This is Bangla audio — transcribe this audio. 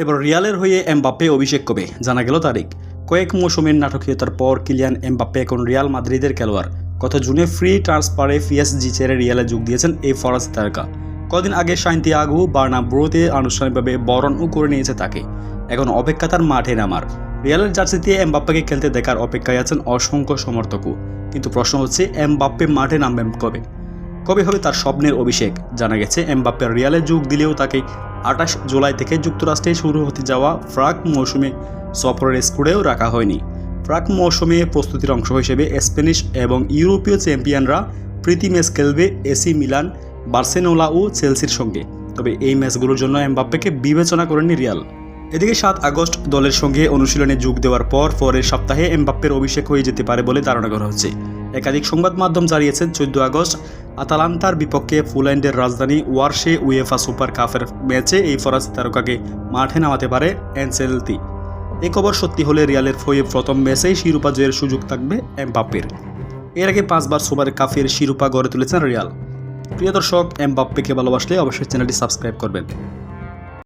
এবার রিয়ালের হয়ে এমবাপ্পে অভিষেক কবে? জানা গেল তারিখ। কয়েক মৌসুমের নাটকীয়তার পর কিলিয়ান এমবাপ্পে এখন রিয়াল মাদ্রিদের খেলোয়াড়। গত জুনে ফ্রি ট্রান্সফারে পিএসজি ছেড়ে রিয়ালে যোগ দিয়েছেন এই ফরাসি তারকা। কদিন আগে সান্তিয়াগো বার্নাব্রোতে আনুষ্ঠানিকভাবে বরণও করে নিয়েছে তাকে। এখন অপেক্ষা তার মাঠে নামার। রিয়ালের জার্সিতে এমবাপ্পেকে খেলতে দেখার অপেক্ষায় আছেন অসংখ্য সমর্থকও। কিন্তু প্রশ্ন হচ্ছে, এমবাপ্পে মাঠে নামবেন কবে? কবে হবে তার স্বপ্নের অভিষেক? জানা গেছে, এমবাপ্পের রিয়ালে যোগ দিলেও তাকে আঠাশ জুলাই থেকে যুক্তরাষ্ট্রে শুরু হতে যাওয়া ফ্রাক মৌসুমে সফরের স্কুডেও রাখা হয়নি। ফ্রাক মৌসুমে প্রস্তুতির অংশ হিসেবে স্প্যানিশ এবং ইউরোপীয় চ্যাম্পিয়নরা প্রীতি ম্যাচ খেলবে এসি মিলান, বার্সেলোনা ও চেলসির সঙ্গে। তবে এই ম্যাচগুলোর জন্য এমবাপ্পেকে বিবেচনা করেনি রিয়াল। এদিকে সাত আগস্ট দলের সঙ্গে অনুশীলনে যোগ দেওয়ার পর পরের সপ্তাহে এমবাপ্পের অভিষেক হয়ে যেতে পারে বলে ধারণা করা হচ্ছে। একাধিক সংবাদ মাধ্যম জানিয়েছেন, চোদ্দ আগস্ট আতালান্তার বিপক্ষে ফুল্যান্ডের রাজধানী ওয়ার্শে উয়েফা সুপার কাপের ম্যাচে এই ফরাসি তারকাকে মাঠে নামাতে পারে এনসেলতি এ খবর সত্যি হলে রিয়ালের ফয়ে প্রথম ম্যাচেই শিরোপা জয়ের সুযোগ থাকবে এমবাপ্পের। এর আগে পাঁচবার সুপার কাপের শিরোপা গড়ে তুলেছেন রিয়াল। প্রিয় দর্শক, এমবাপ্পেকে ভালোবাসলে অবশ্যই চ্যানেলটি সাবস্ক্রাইব করবেন।